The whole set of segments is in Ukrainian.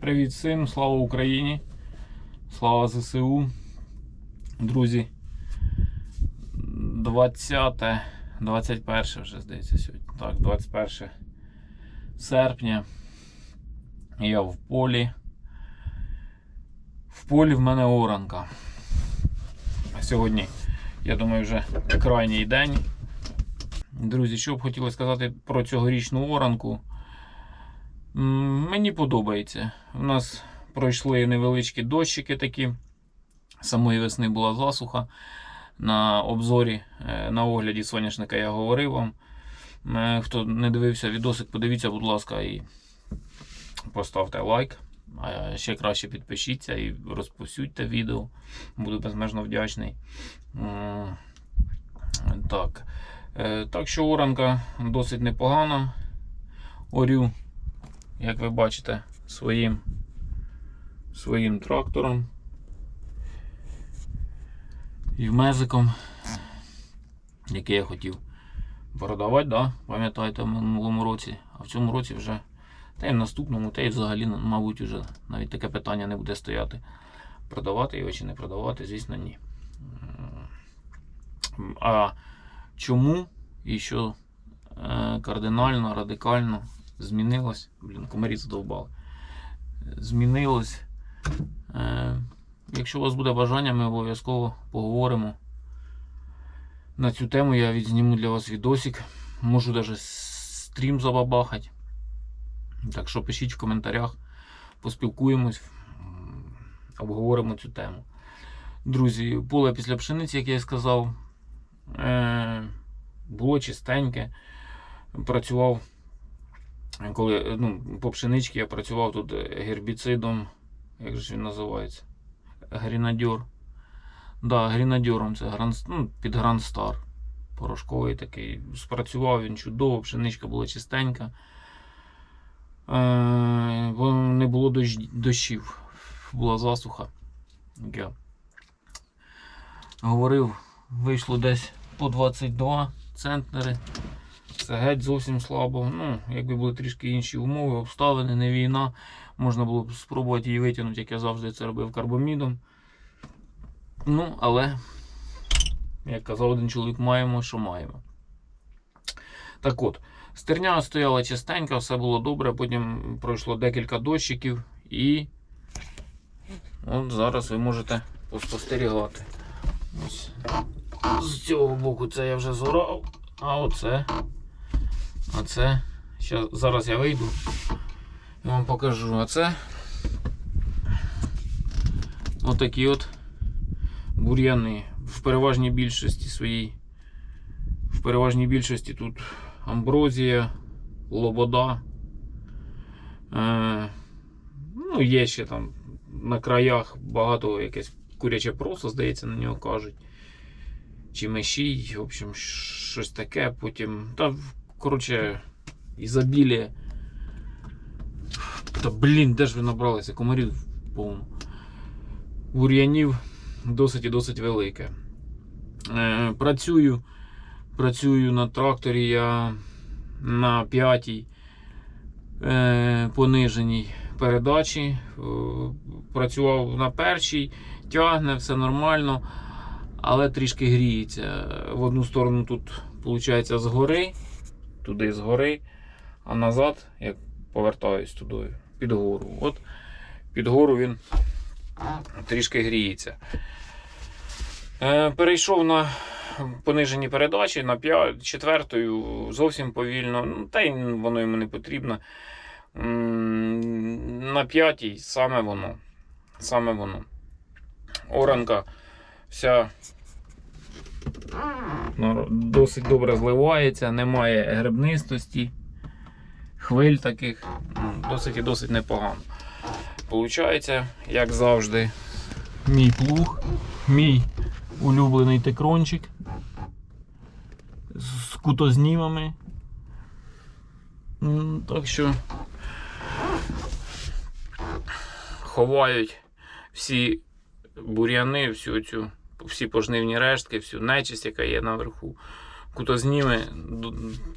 Привіт всім, слава Україні! Слава ЗСУ. Друзі. 20, 21 вже здається сьогодні. Так, 21 серпня. Я в полі. В полі в мене оранка. Сьогодні, я думаю, вже крайній день. Друзі, що б хотілося сказати про цьогорічну оранку. Мені подобається. У нас пройшли невеличкі дощики такі. Самої весни була засуха. На обзорі, е, на огляді соняшника я говорив вам. Е, Хто не дивився відосик, подивіться, будь ласка, і поставте лайк. А ще краще підпишіться і розповсюдьте відео. Буду безмежно вдячний. Так. Е, Так що оранка досить непогана. Орю як ви бачите, своїм, своїм трактором і мезиком, який я хотів продавати, да? пам'ятаєте, в минулому році, а в цьому році вже, та й в наступному, та й взагалі, мабуть, вже навіть таке питання не буде стояти. Продавати його чи не продавати, звісно, ні. А чому і що е, кардинально, радикально змінилось. Блін, комарі задовбали. Змінилось. Е, якщо у вас буде бажання, ми обов'язково поговоримо. На цю тему я відзніму для вас відосик. Можу навіть стрім забабахати. Так що пишіть в коментарях, поспілкуємось, обговоримо цю тему. Друзі, поле після пшениці, як я і сказав, е, було чистеньке. Працював коли ну, по пшеничці я працював тут гербіцидом, як же він називається? Грінадьор. Да, грінадьором це гран, ну, під Грандстар. Порошковий такий. Спрацював він чудово, пшеничка була чистенька. Е, бо не було дощ, дощів, була засуха. Я говорив, вийшло десь по 22 центнери. Це геть зовсім слабо. Ну, якби були трішки інші умови, обставини, не війна. Можна було б спробувати її витягнути, як я завжди це робив карбомідом. Ну, але, як казав один чоловік, маємо, що маємо. Так от, стерня стояла чистенька, все було добре, потім пройшло декілька дощиків і от зараз ви можете поспостерігати. Ось. З цього боку це я вже зорав, а оце. А це, щас, зараз я вийду і вам покажу. А це отакі от бур'яни. В переважній більшості своїй. В переважній більшості тут амброзія, лобода. Е, ну, є ще там на краях багато якесь куряче просо, здається, на нього кажуть. Чи мешій, в общем, щось таке. Потім. Та коротше, ізобілія. Та блін, де ж ви набралися? Комарів повно. Бур'янів досить і досить велике. Е, працюю, працюю на тракторі я на п'ятій е, пониженій передачі. Е, працював на першій, тягне, все нормально, але трішки гріється. В одну сторону тут, виходить, згори туди згори, а назад, як повертаюсь туди, під гору. От під гору він трішки гріється. Е, перейшов на понижені передачі на четвертою зовсім повільно, ну, та й воно йому не потрібно. На п'ятій саме воно. Саме воно. Оранка вся досить добре зливається, немає гребнистості, хвиль таких, ну, досить і досить непогано. Получається, як завжди, мій плуг, мій улюблений текрончик з кутознімами. Так що ховають всі бур'яни, всю цю всі пожнивні рештки, всю нечисть, яка є наверху, кутозніми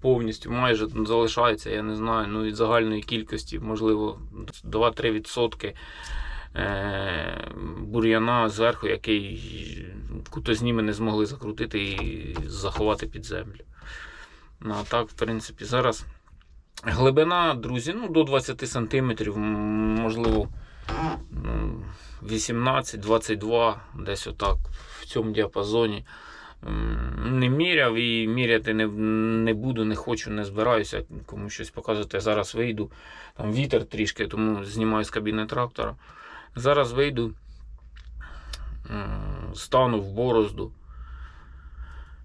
повністю майже залишається, я не знаю, ну від загальної кількості, можливо, 2-3% е, бур'яна зверху, який кутозніми не змогли закрутити і заховати під землю. Ну, а так, в принципі, зараз глибина, друзі, ну, до 20 см, можливо, ну, 18-22, десь отак, в цьому діапазоні. Не міряв і міряти не, не буду, не хочу, не збираюся кому щось показувати. Зараз вийду. Там вітер трішки, тому знімаю з кабіни трактора. Зараз вийду, стану в борозду.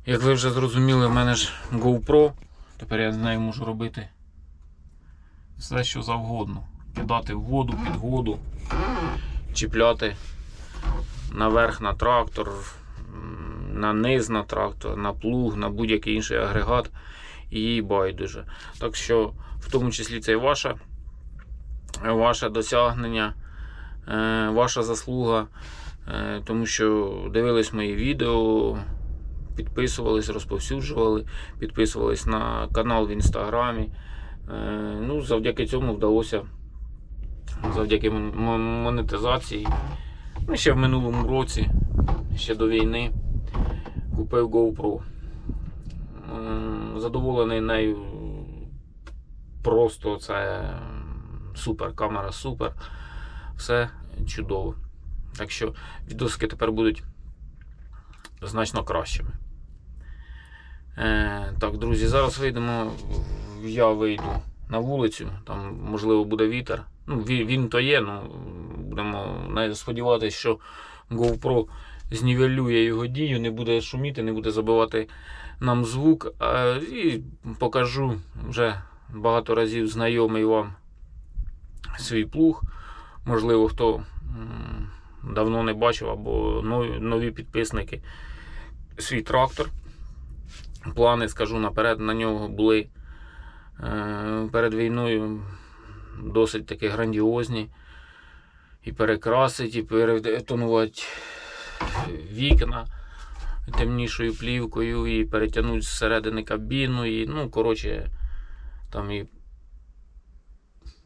Як ви вже зрозуміли, в мене ж GoPro. Тепер я з нею можу робити все, що завгодно. Кидати в воду, під воду, чіпляти наверх на трактор, на низ на трактор, на плуг, на будь-який інший агрегат. І їй байдуже. Так що, в тому числі, це і ваше, ваше досягнення, е, ваша заслуга, е, тому що дивились мої відео, підписувались, розповсюджували, підписувались на канал в інстаграмі. Е, Ну, завдяки цьому вдалося, завдяки мон- мон- монетизації. Ну, ще в минулому році, ще до війни, купив GoPro. Задоволений нею. Просто це супер, камера супер. Все чудово. Так що відосики тепер будуть значно кращими. Е, так, друзі, зараз вийдемо. Я вийду на вулицю, там можливо буде вітер. Ну, він, то є, ну будемо сподіватися, що GoPro знівелює його дію, не буде шуміти, не буде забивати нам звук. І покажу вже багато разів знайомий вам свій плуг. Можливо, хто давно не бачив або нові, нові підписники. Свій трактор. Плани, скажу наперед, на нього були е, перед війною досить таки грандіозні. І перекрасити, і перетонувати вікна темнішою плівкою, і перетягнути зсередини кабіну, і, ну, коротше, там і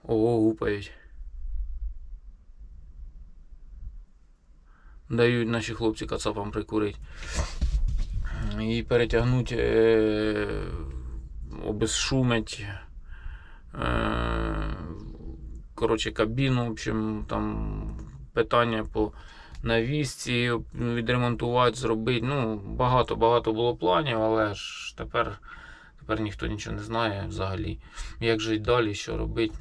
ого гупають. Дають наші хлопці кацапам прикурити. І перетягнути, е, обезшумить. Е, коротше, кабіну, в общем, там питання по навісці, відремонтувати, зробити. Ну, багато-багато було планів, але ж тепер, тепер ніхто нічого не знає взагалі. Як жити далі, що робити?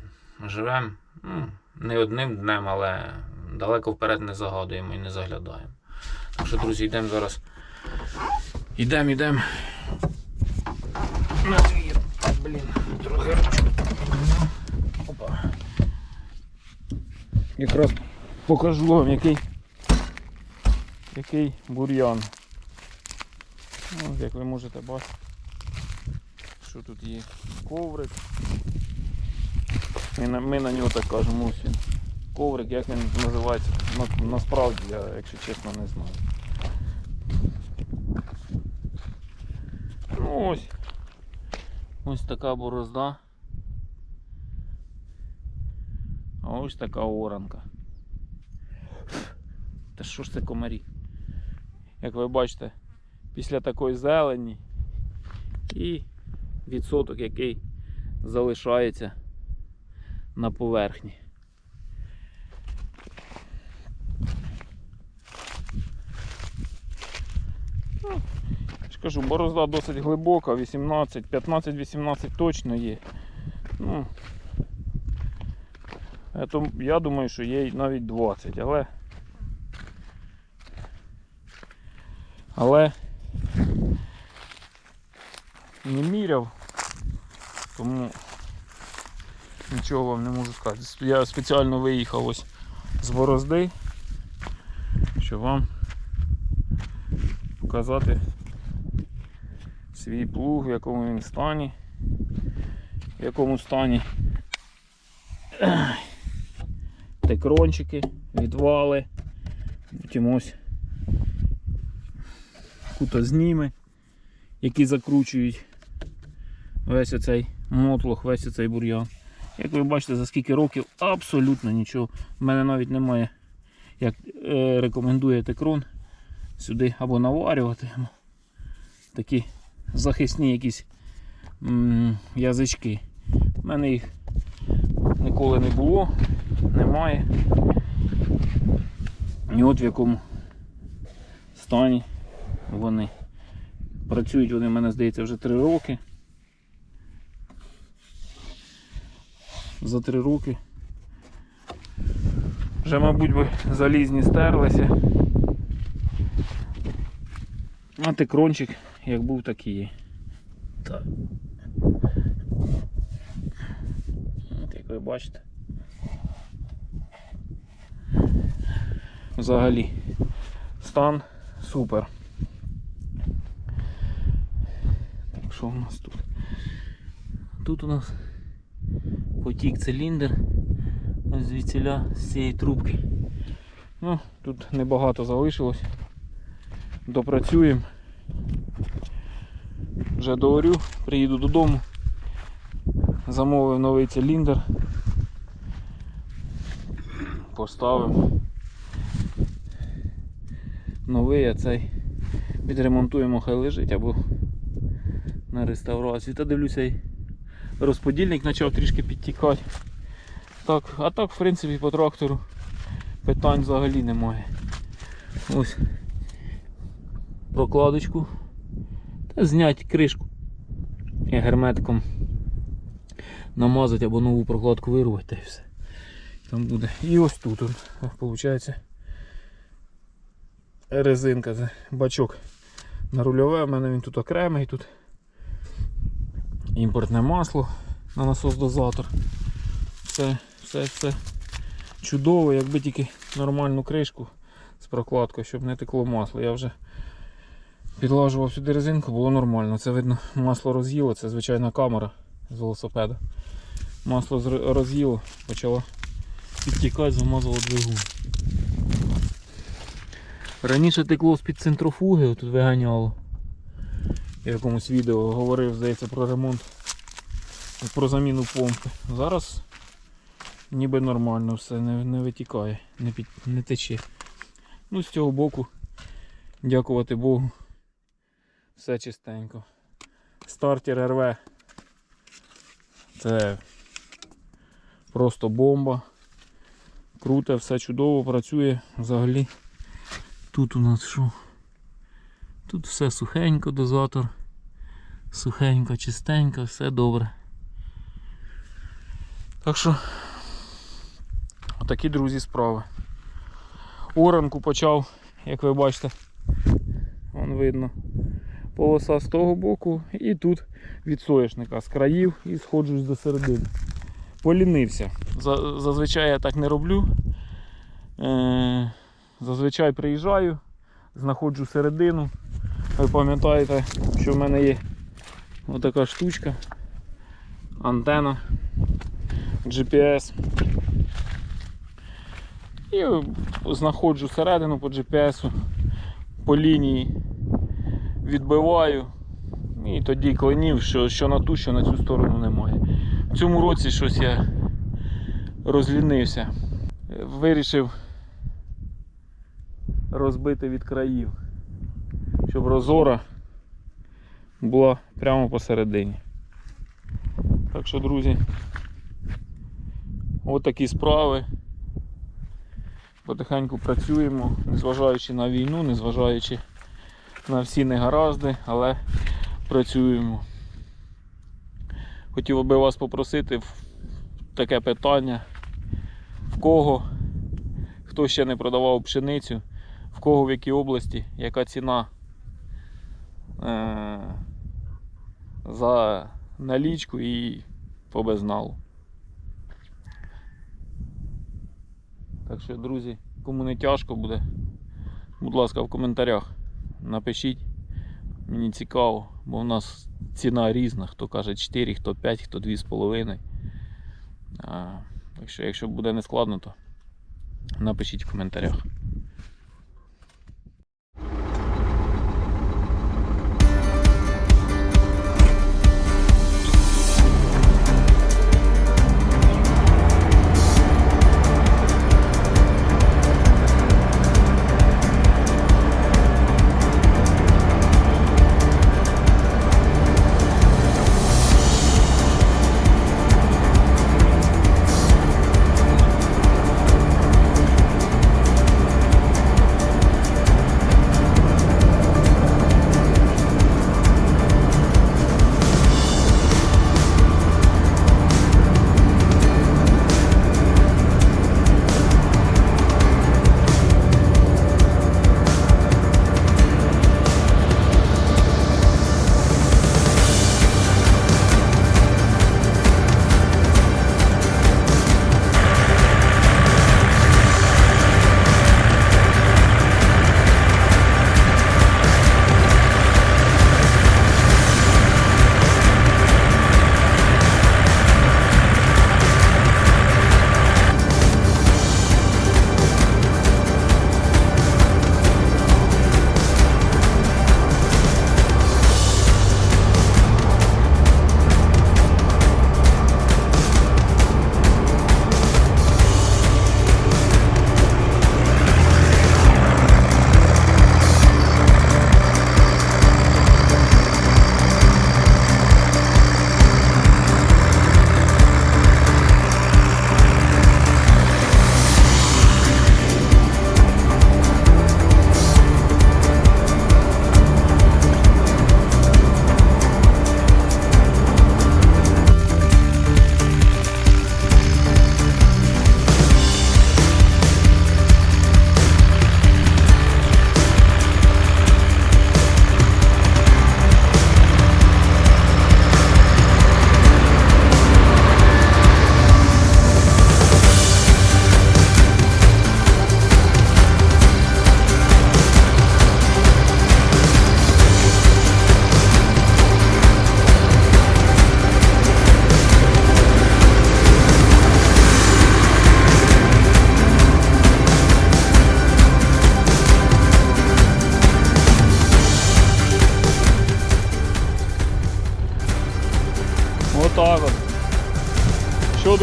Живемо ну, не одним днем, але далеко вперед не загадуємо і не заглядаємо. Так що, друзі, йдемо зараз. Йдемо, йдемо. На двір. Блін, трохи Якраз покажу вам, який, який бур'ян. Ну, як ви можете бачити, що тут є коврик. Ми на, ми на нього так кажемо, ось він. Коврик, як він називається, на, насправді я, якщо чесно, не знаю. Ну ось. Ось така борозда. А ось така оранка. Та що ж це комарі? Як ви бачите, після такої зелені і відсоток, який залишається на поверхні. Ну, я ж кажу, борозда досить глибока, 18, 15-18 точно є. Ну, то, я думаю, що є навіть 20, але. Але не міряв, тому нічого вам не можу сказати. Я спеціально виїхав ось з борозди, щоб вам показати свій плуг, в якому він стані, в якому стані текрончики, відвали, потім ось кутозніми які закручують весь оцей мотлох, весь оцей бур'ян. Як ви бачите, за скільки років абсолютно нічого. У мене навіть немає, як е, рекомендує Текрон, сюди або наварювати. Такі захисні якісь язички. У мене їх ніколи не було, немає. І от в якому стані вони. Працюють вони, в мене здається, вже 3 роки. За 3 роки. Вже, мабуть, би залізні стерлися. А тикрончик як був, так і є. Так. От як ви бачите. Взагалі стан супер. Так, що у нас тут? Тут у нас потік циліндр ось звідсіля з цієї трубки. Ну, тут небагато залишилось. Допрацюємо. Вже доорю, приїду додому. Замовив новий циліндр. Поставимо. Новий, а цей відремонтуємо, хай лежить або на реставрацію. Та дивлюся, і розподільник почав трішки підтікати. Так, а так, в принципі, по трактору питань взагалі немає. Ось прокладочку та зняти кришку і герметиком намазати або нову прокладку вирвати і все. Там буде. І ось тут виходить резинка, бачок на рульове, у мене він тут окремий, тут імпортне масло на насос-дозатор. Все, все, все чудово, якби тільки нормальну кришку з прокладкою, щоб не текло масло. Я вже підлажував сюди резинку, було нормально. Це видно, масло роз'їло, це звичайна камера з велосипеда. Масло роз'їло, почало підтікати, замазало двигун. Раніше текло з-під центрофуги, тут виганяло. Я в якомусь відео говорив, здається, про ремонт, про заміну помпи. Зараз ніби нормально все, не, не витікає, не, під, не тече. Ну, з цього боку, дякувати Богу, все чистенько. Стартер РВ. Це просто бомба. Круте, все чудово, працює взагалі. Тут у нас що? Тут все сухенько, дозатор. Сухенько, чистенько, все добре. Так що, отакі, друзі, справи. Оранку почав, як ви бачите, вон видно. Полоса з того боку і тут від соєшника з країв і сходжусь до середини. Полінився. Зазвичай я так не роблю. Е- Зазвичай приїжджаю, знаходжу середину. Ви пам'ятаєте, що в мене є отака штучка, антена, GPS. І знаходжу середину по GPS, по лінії відбиваю. І тоді клинів, що, що на ту, що на цю сторону немає. В цьому році щось я розлінився. Вирішив розбити від країв, щоб розора була прямо посередині. Так що, друзі, от такі справи. Потихеньку працюємо, незважаючи на війну, незважаючи на всі негаразди, але працюємо. Хотів би вас попросити таке питання, в кого, хто ще не продавав пшеницю, в кого в якій області, яка ціна е- за налічку і по безналу. Так що, друзі, кому не тяжко буде, будь ласка, в коментарях напишіть. Мені цікаво, бо в нас ціна різна, хто каже 4, хто 5, хто 2,5. Так що, якщо буде не складно, то напишіть в коментарях.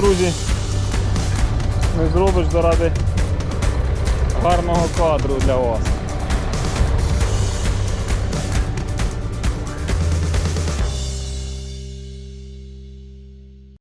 Друзі, не зробиш заради гарного кадру для вас.